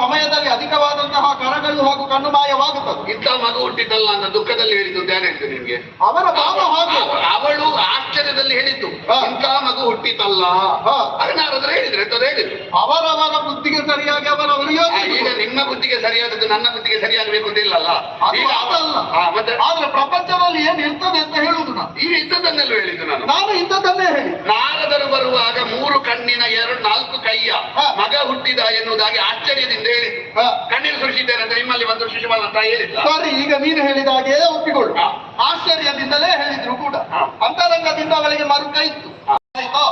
ಸಮಯದಲ್ಲಿ ಅಧಿಕವಾದಂತಹ ಹಾಗೂ ಕಣ್ಣು ಮಾಯವಾಗುತ್ತದೆ ಇಂಥ ಮಗು ಹುಟ್ಟಿದ್ದಲ್ಲ ಅಂತ ದುಃಖದಲ್ಲಿ ಹೇಳಿದ್ದು ಧ್ಯಾನ ನಿಮಗೆ. ಅವರ ಭಾವ ಹಾಗೂ. ಅವ- ಅವಳು ಆಶ್ಚರ್ಯದಲ್ಲಿ ಹೇಳಿದ್ದು. ಇಂಥ ಮಗು ಹುಟ್ಟಿತಲ್ಲ ಅದನ್ನಾರಾದ್ರೆ ಹೇಳಿದ್ರೆ ಅಂತ ಹೇಳಿದ್ರು? ಅವರವರ ಬುದ್ಧಿಗೆ ಸರಿಯಾಗಿ ಅವರ ಈಗ ನಿಮ್ಮ ಬುದ್ಧಿಗೆ ಸರಿಯಾದದ್ದು ನನ್ನ ಬುದ್ಧಿಗೆ ಸರಿಯಾಗಬೇಕು ಅಂತ ಇಲ್ಲಲ್ಲ? ಮತ್ತೆ? ಆದ್ರೆ ಪ್ರಪಂಚದಲ್ಲಿ ಏನ್ ಇರ್ತದೆ ಅಂತ ಹೇಳುದು ನಾನು. ಈಗ ಇಂಥದ್ದನ್ನೆಲ್ಲ ಹೇಳಿದ್ದು ನಾನು. ನಾನು ಇಂಥದ್ದನ್ನೇ ಹೇಳಿ. ನಾರದರು ಬರುವಾಗ ಮೂರು ಕಣ್ಣಿನ ಎರಡು ನಾಲ್ಕು ಕೈಯ. ಮಗ ಹುಟ್ಟಿದ ಎನ್ನುವುದಾಗಿ ಆಶ್ಚರ್ಯದಿಂದ ಹೇಳಿ. ಕಣ್ಣೀರು ಸುರಿಸಿದ್ದೇನೆ ಅಂತ ನಿಮ್ಮಲ್ಲಿ ಒಂದು ಶಿಶುಪಾಲ ಅಂತ ಹೇಳಿಲ್ಲ ಸರಿ ಈಗ ನೀನು ಹೇಳಿದ ಹಾಗೆ ಒಪ್ಪಿಕೊಳ್ಳು. ಆಶ್ಚರ್ಯದಿಂದಲೇ ಹೇಳಿದ್ರು ಕೂಡ. ಅಂತರಂಗದಿಂದ ಅವಳಿಗೆ ಮರುಕ ಇತ್ತು ಆಯ್ತಾ?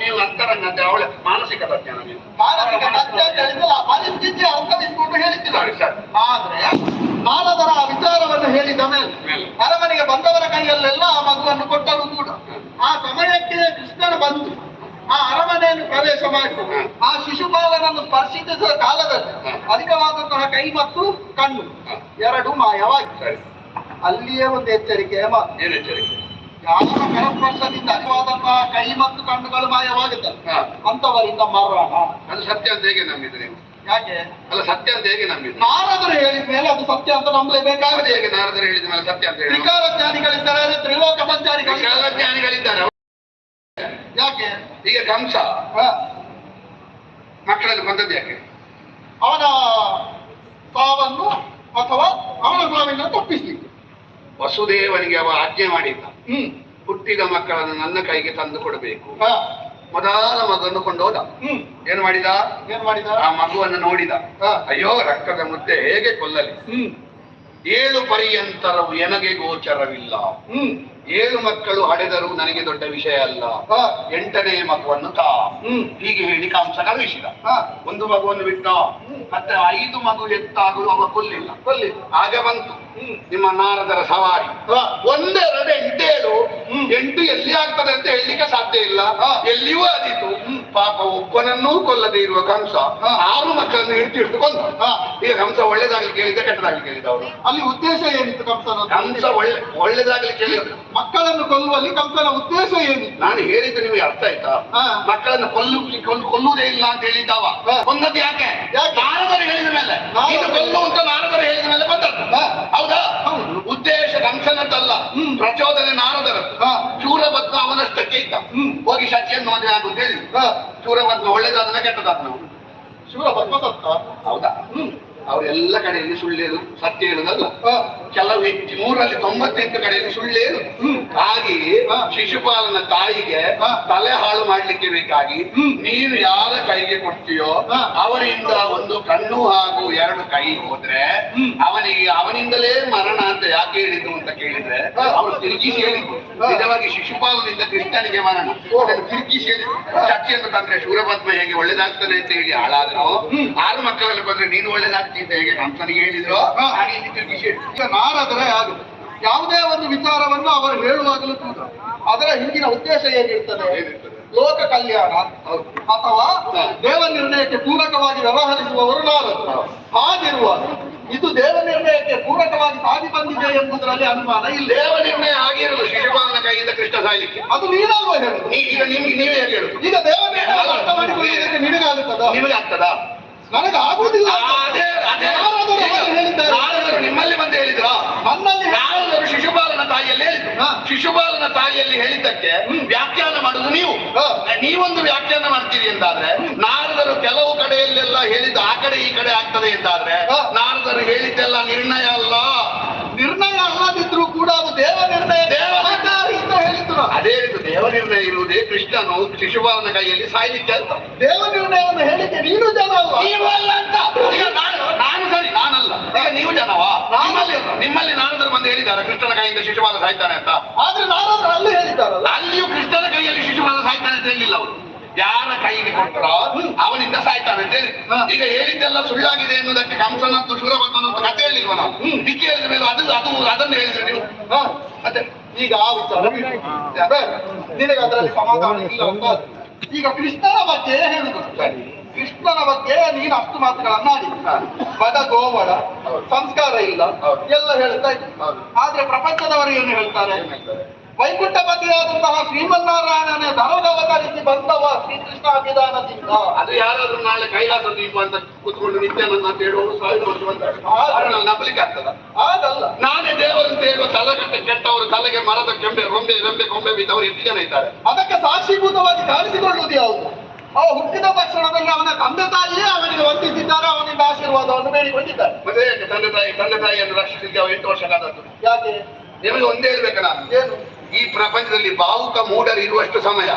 ನೀವು ಅಂತರಂಗ ಅಂತ ಅವಳ ಮಾನಸಿಕ ತಜ್ಞ ನೀವು. ಮಾನಸಿಕ ತಜ್ಞ ಅಂತ ಹೇಳಿದ್ರೆ ಆ ಪರಿಸ್ಥಿತಿ ಅವಕರಿಸಿಕೊಂಡು ಹೇಳಿದ್ದಿಲ್ಲ. ಸರ್. ಆದ್ರೆ ನಾನದರ ಆ ವಿಚಾರವನ್ನು ಹೇಳಿದ ಮೇಲೆ. ಅರಮನೆಗೆ ಬಂದವರ ಕೈಯಲ್ಲೆಲ್ಲ ಆ ಮಗುವನ್ನು ಕೊಟ್ಟರು ಕೂಡ. ಆ ಸಮಯಕ್ಕೆ ಕೃಷ್ಣನ ಬಂದು ಆ ಅರಮನೆಯನ್ನು ಪ್ರವೇಶ ಮಾಡಿತು ಆ ಶಿಶುಪಾಲನನ್ನು ಸ್ಪರ್ಶಿಸಿದ ಕಾಲದಲ್ಲಿ. ಅಧಿಕವಾದಂತಹ ಕೈ ಮತ್ತು ಕಣ್ಣು ಎರಡು ಮಾಯವಾಗಿ ಅಲ್ಲಿಯೇ ಒಂದು ಏನು ಎಚ್ಚರಿಕೆ? ಯಾರ ಕರಸ್ಪರ್ಶದಿಂದ ಅಧಿಕವಾದಂತಹ ಕೈ ಮತ್ತು ಕಣ್ಣುಗಳು ಮಾಯವಾಗುತ್ತೆ. ಅಂತವರಿಂದ ಮರಣ. ಅದು ಸತ್ಯ ಅಂತ ಹೇಗೆ ನಂಬಿದ್ರೆ ಯಾಕೆ? ಅಲ್ಲ ಸತ್ಯ ಅಂತ ಹೇಗೆ ನಂಬಿದ್ರು? ನಾರದರು ಹೇಳಿದ ಮೇಲೆ ಅದು ಸತ್ಯ ಅಂತ ನಂಬಲೇ ಬೇಕಾಗುತ್ತೆ ಹೇಗೆ ನಾರದರು ಹೇಳಿದ ಮೇಲೆ ಸತ್ಯ ಅಂತ ಹೇಳಿ? ತ್ರಿಲೋಕ ಸಂಚಾರಿಗಳಿದ್ದಾರೆ ಜ್ಞಾನಿಗಳಿದ್ದಾರೆ ಯಾಕೆ? ಈಗ ಕಂಸ ಮಕ್ಕಳಲ್ಲಿ ಮಕ್ಕಳನ್ನು ಕೊಂದದ್ದು ಯಾಕೆ? ಅವನ ಸಾವನ್ನು ಅಥವಾ ಅವನ ಸಾವಿನ ತಪ್ಪಿಸ್ಲಿಕ್ಕೆ. ವಸುದೇವನಿಗೆ ಅವ ಆಜ್ಞೆ ಮಾಡಿದ್ದ. ಹ್ಮ್. ಹುಟ್ಟಿದ ಮಕ್ಕಳನ್ನು ನನ್ನ ಕೈಗೆ ತಂದು ಕೊಡಬೇಕು. ಹ, ಮೊದಲ ಮಗನ್ನು ಕೊಂಡೋದ. ಹ್ಮ್. ಏನ್ ಮಾಡಿದ? ಏನ್ ಮಾಡಿದ? ಆ ಮಗುವನ್ನು ನೋಡಿದ. ಅಯ್ಯೋ ರಕ್ತದ ಮುದ್ದೆ ಹೇಗೆ ಕೊಲ್ಲಲಿ? ಹ್ಮ್. ಏಳು ಪರ್ಯಂತರವು ಎನಗೆ ಗೋಚರವಿಲ್ಲ. ಹ್ಮ್. ಏಳು ಮಕ್ಕಳು ಹಡೆದರು ನನಗೆ ದೊಡ್ಡ ವಿಷಯ ಅಲ್ಲ. ಹ, ಎಂಟನೇ ಮಗುವನ್ನು ತಾ ಹ್ಮ್. ಹೀಗೆ ಹೇಳಿ ಕಾಂಸ ಕಳುಹಿಸಿದ ಹ, ಒಂದು ಮಗುವನ್ನು ಬಿಟ್ಟ. ಮತ್ತೆ ಐದು ಮಗು ಎತ್ತಾಗಲು ಅವ ಕೊಲ್ಲಿಲ್ಲ. ಕೊಲ್ಲಿ ಆಗ ಬಂತು. ಹ್ಮ್. ನಿಮ್ಮ ನಾರದರ ಸವಾರಿ. ಒಂದೆರಡು ಎಂಟೇಳು. ಹ್ಮ್. ಎಂಟು ಎಲ್ಲಿ ಆಗ್ತದೆ ಅಂತ ಹೇಳಲಿಕ್ಕೆ ಸಾಧ್ಯ ಇಲ್ಲ. ಎಲ್ಲಿಯೂ ಆದೀತು ಪಾಪ ಒಬ್ಬನನ್ನೂ ಕೊಲ್ಲದೆ ಇರುವ ಕಂಸ. ಆರು ಮಕ್ಕಳನ್ನು ಹಿಡಿದು ಹಿಡಿದು ಕೊಂದ. ಈಗ ಕಂಸ ಒಳ್ಳೇದಾಗ್ಲಿ ಕೇಳಿದ ಕೆಟ್ಟದಾಗ್ಲಿ ಕೇಳಿದ ಅವರು ಅಲ್ಲಿ ಉದ್ದೇಶ ಏನಿತ್ತು ಕಂಸ ಕಂಸ ಒಳ್ಳೆ ಒಳ್ಳೇದಾಗ್ಲಿ ಕೇಳಿದ ಮಕ್ಕಳನ್ನು ಕೊಲ್ಲುವಲ್ಲಿ ಕಂಸನ ಉದ್ದೇಶ ಏನು? ನಾನು ಹೇಳಿದ್ದು ನಿಮಗೆ ಅರ್ಥ ಆಯ್ತಾ? ಹಾ. ಮಕ್ಕಳನ್ನು ಕೊಲ್ಲು ಕೊಂಡು ಕೊಲ್ಲುವುದೇ ಇಲ್ಲ ಅಂತ ಹೇಳಿದ್ದಾವ. ಒಂದದ್ದು ಯಾಕೆ? ನಾರದರು ಹೇಳಿದ ಮೇಲೆ. ಇದು ಕೊಲ್ಲು ಅಂತ ನಾರದರು ಹೇಳಿದ ಮೇಲೆ ಬಂದದ್ದು. ಹೌದಾ. ಉದ್ದೇಶ ಕಂಸನದ್ದಲ್ಲ. ಹ್ಮ್. ಪ್ರಚೋದನೆ ನಾರದರ. ಹಾ. ಚೂರಭದ್ಮ ಅವನಷ್ಟಕ್ಕೆ ಇದ್ದ ಹ್ಮ್. ಹೋಗಿ ಶಚಿಯನ್ನು ಮದುವೆ ಆಗುದು ಹೇಳಿ. ಹ, ಚೂರಭದ್ಮ ಒಳ್ಳೇದಾದನ ಕೆಟ್ಟದಾದ ನಾವು ಪದ್ಮದತ್ತ ಹೌದಾ? ಹ್ಮ್. ಅವರೆಲ್ಲ ಕಡೆಯಲ್ಲಿ ಸುಳ್ಳೇದು ಸತ್ಯ ಹೇಳುದಲ್ಲ ಕೆಲವು ಹೆಚ್ಚು ನೂರಲ್ಲಿ ತೊಂಬತ್ತೆಂಟು ಕಡೆಯಲ್ಲಿ ಸುಳ್ಳೇದು ಹಾಗೆಯೇ ಶಿಶುಪಾಲನ ತಾಯಿಗೆ. ತಲೆ ಹಾಳು ಮಾಡ್ಲಿಕ್ಕೆ ಬೇಕಾಗಿ. ನೀನು ಯಾರ ಕೈಗೆ ಕೊಡ್ತೀಯೋ. ಅವರಿಂದ ಒಂದು ಕಣ್ಣು ಹಾಗೂ ಎರಡು ಕೈ ಹೋದ್ರೆ. ಅವನಿಗೆ ಅವನಿಂದಲೇ ಮರಣ ಅಂತ ಯಾಕೆ ಹೇಳಿದ್ರು ಅಂತ ಕೇಳಿದ್ರೆ ಹೇಳಿದ್ರು ಹಾ. ನಿಜವಾಗಿ ಶಿಶುಪಾಲನಿಂದ ಕೃಷ್ಣನಿಗೆ ಮರಣ ತಿರುಗಿ ಹೇಳಿದ್ರು ಚರ್ಚೆಯನ್ನು ತಂದ್ರೆ ಶೂರಪದ್ಮ ಹೇಗೆ ಒಳ್ಳೇದಾಗ್ತಾನೆ ಅಂತ ಹೇಳಿ ಹಾಳಾದ್ರು. ಆರು ಮಕ್ಕಳಲ್ಲಿ ಬಂದ್ರೆ ನೀನು ಒಳ್ಳೇದಾಗ್ತಿ ಅಂತ ಹೇಗೆ ಕಂಸನಿಗೆ ಹೇಳಿದ್ರು. ಹಾಗೆ ಇಲ್ಲಿ ತಿರುಗಿಸಿ ಹೇಳಿದ್ರು ಈಗ ಅದು ಯಾವುದೇ ಒಂದು ವಿಚಾರವನ್ನು ಅವರು ಹೇಳುವಾಗಲೂ ಕೂಡ ಅದರ ಹಿಂದಿನ ಉದ್ದೇಶ ಏನಿರ್ತದೆ? ಲೋಕ ಕಲ್ಯಾಣ. ಅಥವಾ. ದೇವ ನಿರ್ಣಯಕ್ಕೆ ಪೂರಕವಾಗಿ ವ್ಯವಹರಿಸುವವರು ನಾರದರು. ಹಾಗಿರುವಾಗ ಇದು ದೇವ ನಿರ್ಣಯಕ್ಕೆ ಪೂರಕವಾಗಿ ಸಾಧಿ ಬಂದಿದೆ ಎಂಬುದರಲ್ಲಿ ಅನುಮಾನ ಇಲ್ಲ. ದೇವ ನಿರ್ಣಯ ಆಗಿರಲು ಶಿಶುಪಾಲನ ಕೈಯಿಂದ ಕೃಷ್ಣ ಸಾಯ್ಲಿಕ್ಕೆ. ಅದು ನೀನಾಗುವ ಹೇಳುದು. ನೀ- ಈಗ ನಿಮ್ಗೆ ನೀವೇ ಹೇಳುದು. ಈಗ ದೇವ ನಿರ್ಣಯ ಅರ್ಥ ಮಾಡಿಕೊಳ್ಳುವುದಕ್ಕೆ ನಿನಗಾಗುತ್ತದ ನಿಮಗೆ ಆಗ್ತದ? ನನಗೆ ಆಗುವುದಿಲ್ಲ. ಅದೇ ಹೇಳಿದ್ದಾರೆ. ನಿಮ್ಮಲ್ಲಿ ಬಂದು ಹೇಳಿದ್ರ? ನನ್ನಲ್ಲಿ ಯಾರಾದರೂ ಶಿಶುಪಾಲನ ತಾಯಿಯಲ್ಲಿ ಹೇಳಿದ್ರು. ಶಿಶುಪಾಲನ ತಾಯಿಯಲ್ಲಿ ಹೇಳಿದ್ದಕ್ಕೆ ವ್ಯಾಖ್ಯಾನ ಮಾಡುದು ನೀವು. ನೀವೊಂದು ವ್ಯಾಖ್ಯಾನ ಮಾಡ್ತೀರಿ ಎಂದಾದ್ರೆ ನಾರದರು ಕೆಲವು ಕಡೆಯಲ್ಲೆಲ್ಲ ಹೇಳಿದ್ದು ಆ ಕಡೆ ಈ ಕಡೆ ಆಗ್ತದೆ ಎಂದಾದ್ರೆ ಹಾ. ನಾರದರು ಹೇಳಿದ್ದೆಲ್ಲ ನಿರ್ಣಯ ಅಲ್ಲ. ನಿರ್ಣಯ ಅಲ್ಲದಿದ್ರು ಕೂಡ ಅದು ದೇವ ನಿರ್ಣಯ ದೇವ ಅಂತ ಹೇಳಿದ್ರು. ಅದೇ ರೀತಿ ದೇವ ನಿರ್ಣಯ ಇರುವುದೇ ಕೃಷ್ಣನು ಶಿಶುಭಾವನ ಕೈಯಲ್ಲಿ ಸಾಯ್ಲಿಕ್ಕೆ ಅಂತ. ದೇವ ನಿರ್ಣಯವನ್ನು ಹೇಳಿದ್ದೆ ನೀನು ಜನ ನೀವು ಅಲ್ಲ ಅಂತ. ಈಗ ನಾನು ನಾನು ಸರಿ ನಾನಲ್ಲ. ಈಗ ನೀವು ಜನವಾ? ನಿಮ್ಮಲ್ಲಿ ನಿಮ್ಮಲ್ಲಿ ನಾನಂದ್ರೆ ಬಂದು ಹೇಳಿದ್ದಾರೆ ಕೃಷ್ಣನ ಕೈಯಿಂದ ಶಿಶುಭಾವನ ಸಾಯ್ತಾನೆ ಅಂತ. ಆದ್ರೆ ನಾನಾದ್ರೂ ಅಲ್ಲಿ ಹೇಳಿದ್ದಾರಲ್ಲ. ಅಲ್ಲಿಯೂ ಕೃಷ್ಣನ ಕೈಯಲ್ಲಿ ಶಿಶುಪಾಲ ಸಾಯ್ತಾನೆ ಅಂತ ಹೇಳಿಲ್ಲ ಅವರು. ಯಾರ ಕೈಗೆ ಕೊಟ್ಟರೋ ಅವನಿಂದ ಸಾಯ್ತಾನೆ ಅಂತ ಹೇಳಿ. ಹಾ. ಈಗ ಹೇಳಿದ್ದೆಲ್ಲ ಸುಳ್ಳಾಗಿದೆ ಎನ್ನುವುದಕ್ಕೆ ಕಂಸನ ದುಷ್ಟವನ್ನ ಕಥೆ ಹೇಳಿಲ್ವ ನಾವು? ಬಿಕ್ಕಿ ಹೇಳಿದ ಮೇಲೆ ಅದು ಅದು ಅದನ್ನು ಹೇಳಿದ್ರೆ ನೀವು. ಮತ್ತೆ ಈಗ ಆ ವಿಚಾರ ನಿನಗೆ ಅದರಲ್ಲಿ ಸಮಾಧಾನ ಇಲ್ಲ ಅಂತ. ಈಗ ಕೃಷ್ಣನ ಬಗ್ಗೆ ಹೇಳುದು. ಕೃಷ್ಣನ ಬಗ್ಗೆ ನೀನು ಅಷ್ಟು ಮಾತುಗಳನ್ನ ಆಡಿ ಪದ ಗೋವಳ ಸಂಸ್ಕಾರ ಇಲ್ಲ. ಎಲ್ಲ ಹೇಳ್ತಾ ಇದ್ದ. ಆದ್ರೆ ಪ್ರಪಂಚದವರು ಏನು ಹೇಳ್ತಾರೆ? ಏನ್ ಹೇಳ್ತಾರೆ? ಶ್ರೀಮನ್ನಾರಾಯಣನೇ ರೀತಿ ಬಂದವ ಶ್ರೀಕೃಷ್ಣ ಅಭಿಧಾನದಿಂದ ಅದು ಯಾರಾದ್ರೂ ನಾಳೆ ಕೈಲಾಸ ದೀಪ ಅಂತ ಕೂತ್ಕೊಂಡು ನಿತ್ಯಾನಂದ ಅಂತ ಹೇಳುವವರು ಸಾವಿರ ನಂಬಲಿಕ್ಕೆ ಆಗ್ತದ. ಆಗಲ್ಲ ನಾನೇ ದೇವರು ಅಂತ ಹೇಳುವ ತಲೆಗಟ್ಟೆ ಕೆಟ್ಟವರು ತಲೆಗೆ ಮರದ ಕೆಂಬೆ ರೊಂಬೆ ರೆಂಬೆ ಕೊಂಬೆ ಬಿದ್ದವರು ಎಷ್ಟು ಜನ ಇದ್ದಾರೆ? ಅದಕ್ಕೆ ಸಾಕ್ಷೀಭೂತವಾಗಿ ಕಾಣಿಸಿಕೊಳ್ಳುವುದು ಯಾವುದು ಅವ ಹುಟ್ಟಿದ ತಕ್ಷಣದಲ್ಲಿ ಅವನ ತಂದೆ ತಾಯಿಯೇ ಅವನಿಗೆ ವಂದಿಸಿದ್ದಾರೆ ಅವನಿಂದ ಆಶೀರ್ವಾದವನ್ನು ಬೇಡಿಕೊಂಡಿದ್ದಾರೆ. ಮತ್ತೆ ತಂದೆ ತಾಯಿ ತಂದೆ ತಾಯಿಯನ್ನು ರಕ್ಷಿಸಿದ್ದೆ ಅವ ಎಂಟು ವರ್ಷ ಕಾದದ್ದು? ಯಾಕೆ? ನಿಮಗೆ ಒಂದೇ ಇರ್ಬೇಕು ನಾನು. ಏನು? ಈ ಪ್ರಪಂಚದಲ್ಲಿ ಭಾವುಕ ಮೂಡರು ಇರುವಷ್ಟು ಸಮಯ.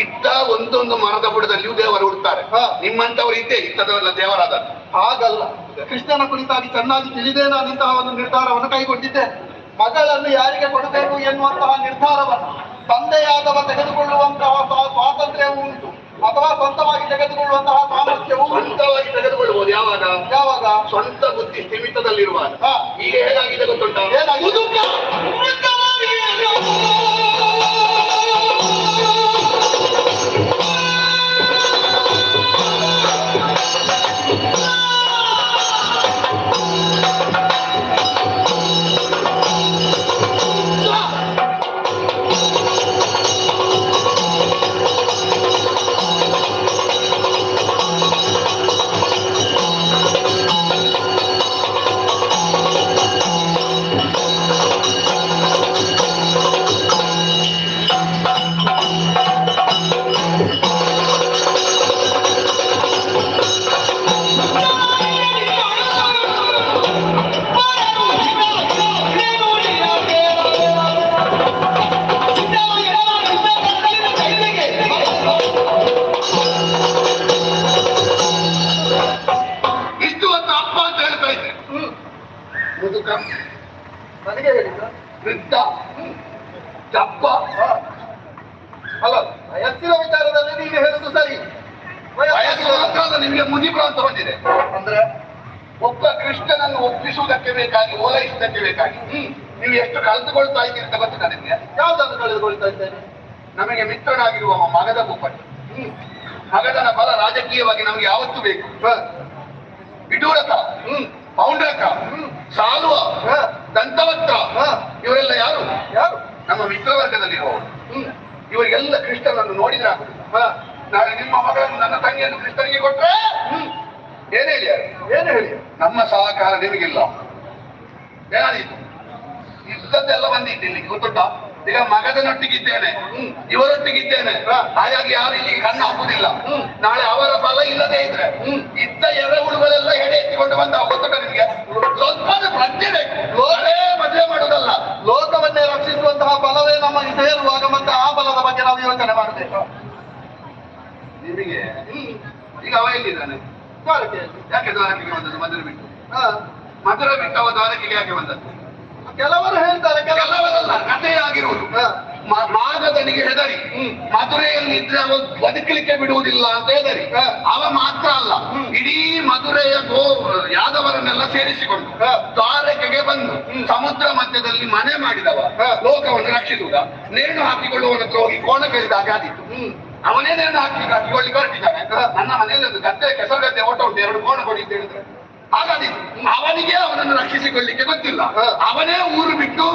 ಇದ್ದ ಒಂದೊಂದು ಮರದ ಬುಡದಲ್ಲಿಯೂ ದೇವರು ಹುಡ್ತಾರೆ ಹಾ. ನಿಮ್ಮಂತವರು ಇದ್ದೇ ಇದ್ದದವರೆಲ್ಲ ದೇವರಾದ ಹಾಗಲ್ಲ. ಕೃಷ್ಣನ ಕುರಿತಾಗಿ ಚೆನ್ನಾಗಿ ತಿಳಿದೇ ನಾನು ಇಂತಹ ಒಂದು ನಿರ್ಧಾರವನ್ನು ಕೈಗೊಂಡಿದ್ದೆ. ಮಗಳನ್ನು ಯಾರಿಗೆ ಕೊಡಬೇಕು ಎನ್ನುವಂತಹ ನಿರ್ಧಾರವನ್ನು ತಂದೆಯಾದವ ತೆಗೆದುಕೊಳ್ಳುವಂತಹ ಸ್ವಾ- ಸ್ವಾತಂತ್ರ್ಯವೂ ಉಂಟು. ಅಥವಾ ಸ್ವಂತವಾಗಿ ತೆಗೆದುಕೊಳ್ಳುವಂತಹ ಸಾಮರ್ಥ್ಯವು ಸ್ವಂತವಾಗಿ ತೆಗೆದುಕೊಳ್ಳಬಹುದು ಯಾವಾಗ? ಯಾವಾಗ? ಸ್ವಂತ ಬುದ್ಧಿ ಸ್ಥಿಮಿತದಲ್ಲಿರುವಾಗ. ಈಗ ಹೇಗಾಗಿದೆ ಗೊತ್ತುಂಟ? ಏನಾಗಿದೆ? ಕಳೆದುಕೊಳ್ತಾ ಇದ್ದೀರಿ ಅಂತ ಗೊತ್ತಿಲ್ಲ ನಿಮ್ಗೆ. ಯಾವ್ದನ್ನು ಕಳೆದುಕೊಳ್ತಾ ಇದ್ದೇನೆ. ನಮಗೆ ಮಿತ್ರನಾಗಿರುವ ಮಗದ ಭೂಪತಿ ಹ್ಮ್. ಮಗದನ ಬಲ ರಾಜಕೀಯವಾಗಿ ನಮಗೆ ಯಾವತ್ತು ಬೇಕು. ಹ. ವಿಡೂರಕ. ಹ್ಮ್. ಪೌಂಡ್ರಕ. ಹ್ಮ್. ಸಾಲುವ. ದಂತವತ್ರ. ಇವರೆಲ್ಲ ಯಾರು? ಯಾರು? ನಮ್ಮ ಮಿತ್ರವರ್ಗದಲ್ಲಿರುವವರು. ಹ್ಮ್. ಇವರಿಗೆಲ್ಲ ಕೃಷ್ಣನನ್ನು ನೋಡಿದ್ರೆ. ನಾಳೆ ನಿಮ್ಮ ಮಗಳನ್ನು ನನ್ನ ತಂಗಿಯನ್ನು ಕೃಷ್ಣನಿಗೆ ಕೊಟ್ಟರೆ ಹ್ಮ್. ಏನ್ ಹೇಳಿ? ಏನು ಹೇಳಿ ನಮ್ಮ ಸಹಕಾರ ನಿಮಗಿಲ್ಲ. ಏನಾದೀತು? ಇದ್ದದ್ದೆಲ್ಲ ಬಂದಿತ್ತು ಇಲ್ಲಿ ಗೊತ್ತುಂಟ? ಈಗ ಮಗದನೊಟ್ಟಿಗಿದ್ದೇನೆ. ಹ್ಮ್. ಇವರೊಟ್ಟಿಗಿದ್ದೇನೆ. ಹಾಗಾಗಿ ಯಾರು ಇಲ್ಲಿ ಕಣ್ಣು ಹಾಕುದಿಲ್ಲ ಹ್ಮ್. ನಾಳೆ ಅವರ ಬಲ ಇಲ್ಲದೆ ಇದ್ರೆ ಹ್ಮ್. ಇದ್ದ ಎರೆಹುಳುಗಳೆಲ್ಲ ಎಡೆ ಎತ್ತಿಕೊಂಡು ಬಂದ ಗೊತ್ತುಂಟ ನಿಮಗೆ ಸ್ವಲ್ಪ ಪ್ರಜ್ಞೆ ಬೇಕು. ಲೋಕೇ ಮದುವೆ ಮಾಡುವುದಲ್ಲ. ಲೋಕವನ್ನೇ ರಕ್ಷಿಸುವಂತಹ ಬಲವೇ ನಮ್ಮ ಸೇರುವಾಗ ಮತ್ತೆ ಆ ಬಲದ ಬಗ್ಗೆ ನಾವು ಯೋಚನೆ ಮಾಡಬೇಕು. ನಿಮಗೆ ಹ್ಮ್. ಈಗ ಅವ ಎಲ್ಲಿದ್ದಾನೆ? ದ್ವಾರಕೆ. ಯಾಕೆ ದ್ವಾರಕೆಗೆ ಬಂದದ್ದು? ಮದುವೆ ಬಿಟ್ಟು? ಹ. ಮಧುರೆ ಬಿಟ್ಟು ಅವ ದ್ವಾರಕೆಗೆ ಯಾಕೆ ಬಂದದ್ದು? ಕೆಲವರು ಹೇಳ್ತಾರೆ ಕೆಲವರು ಕೆಲವರಲ್ಲ ಕಥೆ ಆಗಿರುವುದು ಹೆದರಿ ಹ್ಮ್. ಮಧುರೆಯಲ್ಲಿ ಇದ್ರೆ ಅವ ಬದುಕಲಿಕ್ಕೆ ಬಿಡುವುದಿಲ್ಲ ಅಂತ ಹೆದರಿ. ಅವ ಮಾತ್ರ ಅಲ್ಲ ಹ್ಮ್. ಇಡೀ ಮಧುರೆಯ ಗೋ ಯಾದವರನ್ನೆಲ್ಲ ಸೇರಿಸಿಕೊಂಡು. ದ್ವಾರಕೆಗೆ ಬಂದು ಹ್ಮ್. ಸಮುದ್ರ ಮಧ್ಯದಲ್ಲಿ ಮನೆ ಮಾಡಿದವ. ಲೋಕವನ್ನು ರಕ್ಷಿಸುವುದ ನೇಣು ಹಾಕಿಕೊಳ್ಳುವವನ ಹತ್ರ ಹೋಗಿ ಕೋಣ ಕೇಳಿದಾಗ ಆದಿತ್ತು ಹ್ಮ್ ಅವನೇ ನೇಣು ಹಾಕಿ ಹಾಕಿಕೊಳ್ಳಿ ಹೊರಟಿದ್ದಾನೆ ನನ್ನ ಮನೆಯಲ್ಲಿ ಒಂದು ಗದ್ದೆ ಕೆಸರು ಗದ್ದೆ ಓಟ ಉಂಟು ಎರಡು ಕೋಣ ಕೊಡಿ ಅಂತ ಹೇಳಿದ್ರೆ ಹಾಗಾದೀತು ಅವನಿಗೆ ಅವನನ್ನು ರಕ್ಷಿಸಿಕೊಳ್ಳಿಕ್ಕೆ ಗೊತ್ತಿಲ್ಲ. ಹ. ಅವನೇ ಊರು ಬಿಟ್ಟು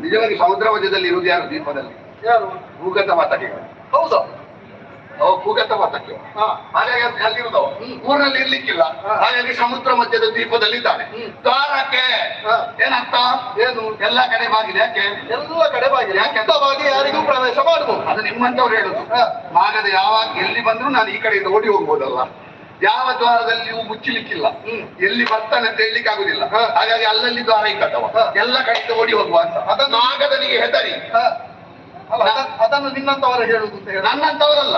ನಿಜವಾಗಿ ಸಮುದ್ರ ಮಧ್ಯದಲ್ಲಿ ಇರುವುದು ಯಾರು ದ್ವೀಪದಲ್ಲಿ ಯಾರು? ಭೂಗತ ಮಾತಕಿಗಳು ಹೌದು. ಓ ಭೂಗತ ಮಾತಕ್ಕೆ. ಅಲ್ಲಿ ಹಾಗಾಗಿ ಅಲ್ಲಿ ಹ್ಮ್. ಊರಿನಲ್ಲಿ ಇರ್ಲಿಕ್ಕಿಲ್ಲ. ಹಾಗಾಗಿ ಸಮುದ್ರ ಮಧ್ಯದ ದ್ವೀಪದಲ್ಲಿ ಇದ್ದಾನೆ ಹ್ಮ್. ದ್ವಾರಕ್ಕೆ. ಏನಂತ? ಏನರ್ಥ ಏನು? ಎಲ್ಲ ಕಡೆ ಬಾಗಿದೆ ಯಾಕೆ? ಎಲ್ಲ ಕಡೆ ಬಾಗಿಲು. ಬಾಗಿ ಯಾರಿಗೂ ಪ್ರವೇಶ ಮಾಡಬಹುದು. ಅದು ನಿಮ್ಮಂತವ್ರು ಹೇಳುದು. ಹ. ಮಾಗದ ಯಾವಾಗ ಎಲ್ಲಿ ಬಂದ್ರು ನಾನು ಈ ಕಡೆಯಿಂದ ಓಡಿ ಹೋಗ್ಬೋದಲ್ಲ ಯಾವ ದ್ವಾರದಲ್ಲಿಯೂ ಮುಚ್ಚಲಿಕ್ಕಿಲ್ಲ. ಹ್ಮ್. ಎಲ್ಲಿ ಬರ್ತಾನೆ ಅಂತ ಹೇಳಲಿಕ್ಕೆ ಆಗುದಿಲ್ಲ. ಹ. ಹಾಗಾಗಿ ಅಲ್ಲಲ್ಲಿ ದ್ವಾರ ಇಕ್ಕತ್ತವ ಹ. ಎಲ್ಲ ಕಡೆಯಿಂದ ಓಡಿ ಹೋಗುವ ಅಂತ. ಅದನ್ನು- ಆಗದನಿಗೆ ಹೆದರಿ. ಅದನ್ನು- ನಿನ್ನಂತವರ ಹೇಳುದು ಅಂತ ಹೇಳ ನನ್ನಂತವರಲ್ಲ.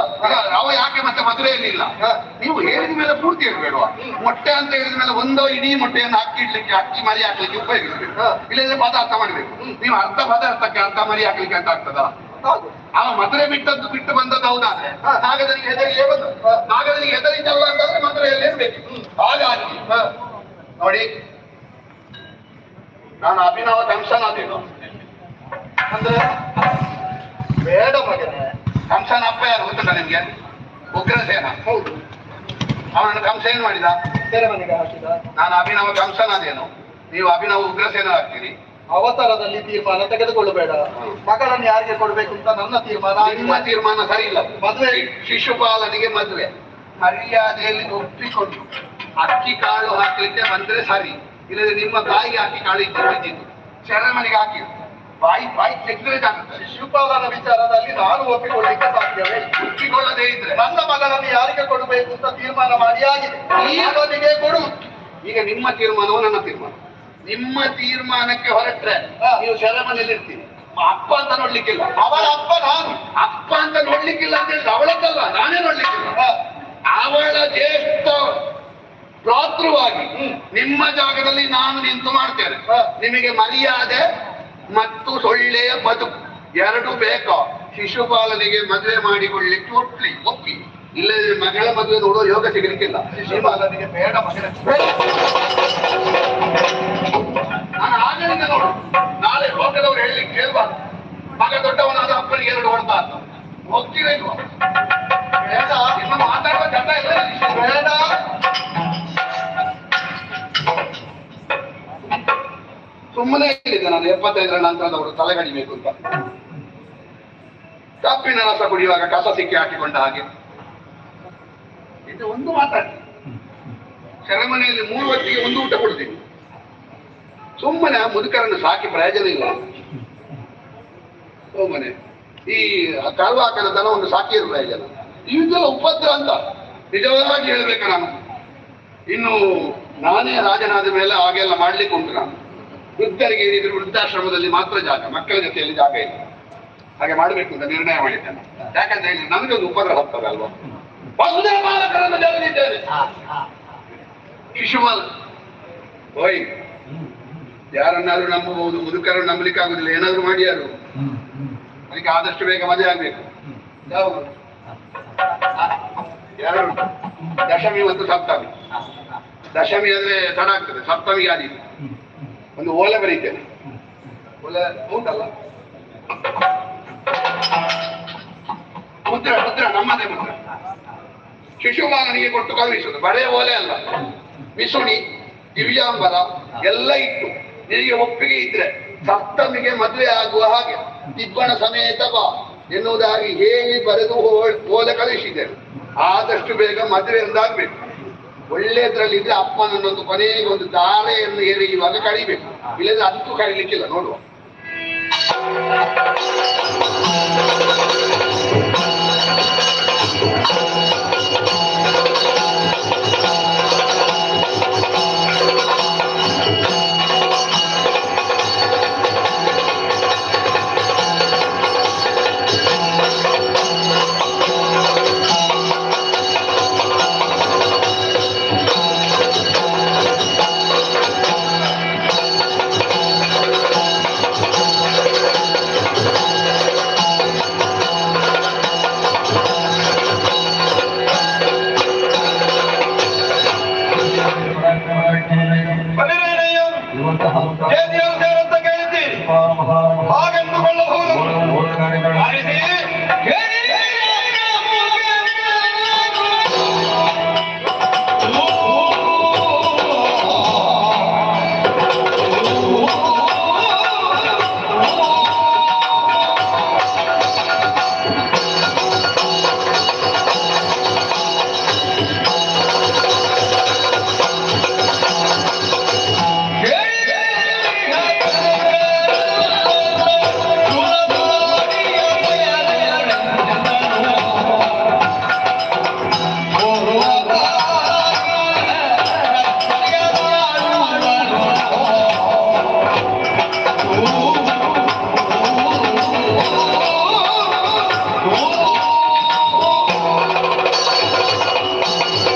ಅವ ಯಾಕೆ ಮತ್ತೆ ಮದುವೆಯಲ್ಲಿ ಇಲ್ಲ. ನೀವು ಹೇಳಿದ ಮೇಲೆ ಪೂರ್ತಿ ಇರಬೇಡುವ ಮೊಟ್ಟೆ ಅಂತ ಹೇಳಿದ ಮೇಲೆ ಒಂದೋ ಇಡೀ ಮೊಟ್ಟೆಯನ್ನು ಹಾಕಿ ಇಡ್ಲಿಕ್ಕೆ ಅಕ್ಕಿ ಮರಿ ಹಾಕ್ಲಿಕ್ಕೆ ಉಪಯೋಗಿಸಬೇಕು. ಇಲ್ಲದ್ರೆ ಪದಾರ್ಥ ಮಾಡಬೇಕು. ನೀವು ಅರ್ಥ ಪದಾರ್ಥಕ್ಕೆ ಅರ್ಥ ಮರಿ ಹಾಕ್ಲಿಕ್ಕೆ ಅಂತ ಆಗ್ತದ? ಅವ ಮಧುರೆ ಬಿಟ್ಟದ್ದು ಬಿಟ್ಟು ಬಂದದ್ದು ಹೌದಾದ್ರೆ? ನಾಗದಲ್ಲಿ ನಾಗದನಿಗೆ ಹೆದರಿಯೇ ಬಂದು. ಹೆದರಿ ನಾಗದನಿಗೆ ಹೆದರಿದ್ದಲ್ಲ ಅಂತಂದ್ರೆ ಮಧುರೆಯಲ್ಲಿ ಇರ್ಬೇಕು. ಹಾಗಾಗಿ. ನೋಡಿ ನಾನು ಅಭಿನವ ಕಂಸನಾದೇನು ಅಂದ್ರೆ ಬೇಡ ಮಗನೆ. ಕಂಸನ ಅಪ್ಪ ಯಾರು ಗೊತ್ತಿಲ್ಲ ನಿಮ್ಗೆ? ಉಗ್ರಸೇನ. ಹೌದು. ಅವನನ್ನು ಕಂಸ ಏನ್ ಮಾಡಿದ? ನಾನು ಅಭಿನವ ಕಂಸನಾದೇನು ನೀವು ಅಭಿನವ ಉಗ್ರಸೇನ ಆಗ್ತೀರಿ. ಅವಸರದಲ್ಲಿ ತೀರ್ಮಾನ ತೆಗೆದುಕೊಳ್ಳಬೇಡ. ಮಗಳನ್ನು ಯಾರಿಗೆ ಕೊಡ್ಬೇಕು ಅಂತ ನನ್ನ ತೀರ್ಮಾನ ನಿಮ್ಮ. ತೀರ್ಮಾನ ಸರಿ ಇಲ್ಲ ಮದುವೆ ಶಿಶುಪಾಲನಿಗೆ ಮದುವೆ. ಮರ್ಯಾದೆಯಲ್ಲಿ ಒಪ್ಪಿಕೊಂಡು ಅಕ್ಕಿ ಕಾಳು ಹಾಕಲಿಕ್ಕೆ ಬಂದ್ರೆ ಸರಿ. ಇಲ್ಲದೆ ನಿಮ್ಮ ತಾಯಿಗೆ ಅಕ್ಕಿ ಕಾಳು ಇದ್ದಿದ್ದು ಶರಣನಿಗೆ ಹಾಕಿ. ಬಾಯಿ ಬಾಯಿ ತೆಗೆದ್ರೆ ಶಿಶುಪಾಲನ ವಿಚಾರದಲ್ಲಿ ನಾನು ಒಪ್ಪಿಕೊಳ್ಳಿಕ್ಕೆ ಸಾಧ್ಯವೇ. ಒಪ್ಪಿಕೊಳ್ಳದೇ ಇದ್ರೆ. ನನ್ನ ಮಗಳನ್ನು ಯಾರಿಗೆ ಕೊಡಬೇಕು ಅಂತ ತೀರ್ಮಾನ ಮಾಡಿ ಆಗಿದೆ. ಈ ಕೊಡು. ಈಗ ನಿಮ್ಮ ತೀರ್ಮಾನವು ನನ್ನ ತೀರ್ಮಾನ? ನಿಮ್ಮ ತೀರ್ಮಾನಕ್ಕೆ ಹೊರಟ್ರೆ. ನೀವು ಶರಮನೆಯಲ್ಲಿ ಇರ್ತೀವಿ ಅಪ್ಪ ಅಂತ ನೋಡ್ಲಿಕ್ಕಿಲ್ಲ. ಅವಳ ಅಪ್ಪ ನಾನು. ಅಪ್ಪ ಅಂತ ನೋಡ್ಲಿಕ್ಕಿಲ್ಲ ಅಂತ ಹೇಳಿದ್ರೆ ಅವಳದ್ದಲ್ಲ ನಾನೇ ನೋಡ್ಲಿಕ್ಕಿಲ್ಲ. ಅವಳ ಜ್ಯೇಷ್ಠ ಭ್ರಾತೃವಾಗಿ ನಿಮ್ಮ ಜಾಗದಲ್ಲಿ ನಾನು ನಿಂತು ಮಾಡ್ತೇನೆ. ನಿಮಗೆ ಮರ್ಯಾದೆ ಮತ್ತು ಸೊಳ್ಳೆಯ ಬದುಕು ಎರಡು ಬೇಕೋ? ಶಿಶುಪಾಲನಿಗೆ ಮದುವೆ ಮಾಡಿಕೊಳ್ಳಿಕ್ಕೆ ಒಪ್ಪಿ ಒಪ್ಪಿ. ಇಲ್ಲದ್ರೆ ಮಗಳ ಮದುವೆ ನೋಡೋ ಯೋಗ ಸಿಗಲಿಕ್ಕಿಲ್ಲ. ಶಿಶುಪಾಲನಿಗೆ ಬೇಡ ಮಗನ. ನಾನು ಆಗಲಿಂದ ನೋಡು. ನಾಳೆ ಲೋಕದವ್ರು ಹೇಳಿ ಕೇಳ್ಬಾರ್ದು ಮಗ ದೊಡ್ಡವನಾದ ಅಪ್ಪನಿಗೆ ಎರಡು ಅಂತ ಹೋಗ್ತೀರಾ ಇಲ್ವಾ? ಬೇಡ. ಇನ್ನು ಮಾತಾಡುವ ಚಟ ಇಲ್ಲ. ಬೇಡ. ಸುಮ್ಮನೆ ಹೇಳಿದ್ದೆ ನಾನು. ಎಪ್ಪತ್ತೈದರ ನಂತರದವರು ತಲೆಗಡಿಬೇಕು ಅಂತ. ಕಪ್ಪಿನ ರಸ ಕುಡಿಯುವಾಗ ಕಸ ಸಿಕ್ಕಿ ಹಾಕಿಕೊಂಡ ಹಾಗೆ. ಇದು ಒಂದು ಮಾತಾಡಿ ಸೆರೆಮನೆಯಲ್ಲಿ ಮೂರು ಹೊತ್ತಿಗೆ ಒಂದು ಊಟ ಕೊಡ್ತೀನಿ ಸುಮ್ಮನೆ ಆ ಮುದುಕರನ್ನು ಸಾಕಿ ಪ್ರಯೋಜನ ಇಲ್ಲ. ಸುಮ್ಮನೆ ಈ ಕಲ್ವಾಕನ ದನ ಒಂದು ಸಾಕಿ ಪ್ರಯೋಜನ. ಇದೆಲ್ಲ ಉಪದ್ರ ಅಂತ ನಿಜವಾಗಿ ಹೇಳ್ಬೇಕು ನಾನು. ಇನ್ನು ನಾನೇ ರಾಜನಾದ ಮೇಲೆ ಹಾಗೆಲ್ಲ ಮಾಡ್ಲಿಕ್ಕೆ ಉಂಟು ನಾನು. ವೃದ್ಧರಿಗೆ ಏನಿದ್ರು ವೃದ್ಧಾಶ್ರಮದಲ್ಲಿ ಮಾತ್ರ ಜಾಗ ಮಕ್ಕಳ ಜೊತೆಯಲ್ಲಿ ಜಾಗ ಇಲ್ಲ. ಹಾಗೆ ಮಾಡಬೇಕು ಅಂತ ನಿರ್ಣಯ ಮಾಡಿದ್ದೇನೆ. ಯಾಕಂತ ಹೇಳಿ ನನಗೆ ಒಂದು ಉಪದ್ರ ಹೋಗ್ತದೆ ಅಲ್ವಾ? ವಸುದೇವ ಬಾಲಕರನ್ನು ಜಗದಿದ್ದೇನೆ. ಶಿಶುಮಲ್ ಓಯ್ ಯಾರನ್ನಾದ್ರೂ ನಂಬಬಹುದು ಮುದುಕರನ್ನು ನಂಬಲಿಕ್ಕೆ ಆಗುದಿಲ್ಲ. ಏನಾದ್ರೂ ಮಾಡಿ ಯಾರು ಅದಕ್ಕೆ ಆದಷ್ಟು ಬೇಗ ಮದುವೆ ಆಗ್ಬೇಕು. ಯಾರು? ದಶಮಿ ಮತ್ತು ಸಪ್ತಮಿ. ದಶಮಿ ಅಂದ್ರೆ ತಡ ಆಗ್ತದೆ. ಸಪ್ತಮಿಗೆ ಆದೀತು ಒಂದು ಓಲೆ ಬರೀತೇನೆ. ಓಲೆ ಉಂಟಲ್ಲ? ಮುದ್ರ ಮುದ್ರ ನಮ್ಮದೇ ಮುದ್ರ. ಶಿಶುಪಾಲನಿಗೆ ಕೊಟ್ಟು ಕಳುಹಿಸುದು. ಬರೇ ಓಲೆ ಅಲ್ಲ. ಮಿಸುಣಿ ದಿವ್ಯಾಂಬರ ಎಲ್ಲ ಇತ್ತು ನಿನಗೆ ಒಪ್ಪಿಗೆ ಇದ್ರೆ ಸಪ್ತಮಿಗೆ ಮದುವೆ ಆಗುವ ಹಾಗೆ. ಇಬ್ಬನ ಸಮೇತ ಬಾ ಎನ್ನುವುದಾಗಿ ಹೇಳಿ ಬರೆದು ಹೋದ ಕಳಿಸಿದೆ. ಆದಷ್ಟು ಬೇಗ ಮದುವೆ ಎಂದಾಗ್ಬೇಕು ಒಳ್ಳೆಯದ್ರಲ್ಲಿ ಇದ್ರೆ ಅಪ್ಪನನ್ನೊಂದು ಕೊನೆಗೆ ಒಂದು ದಾರೆಯನ್ನು ಎರೆಯುವಾಗ ಕಳಿಬೇಕು. ಇಲ್ಲದ್ರೆ ಅಂತೂ ಕಳಿಲಿಕ್ಕಿಲ್ಲ, ನೋಡುವ. ಹಾಗೆಂದುಕೊಳ್ಳಬಹುದು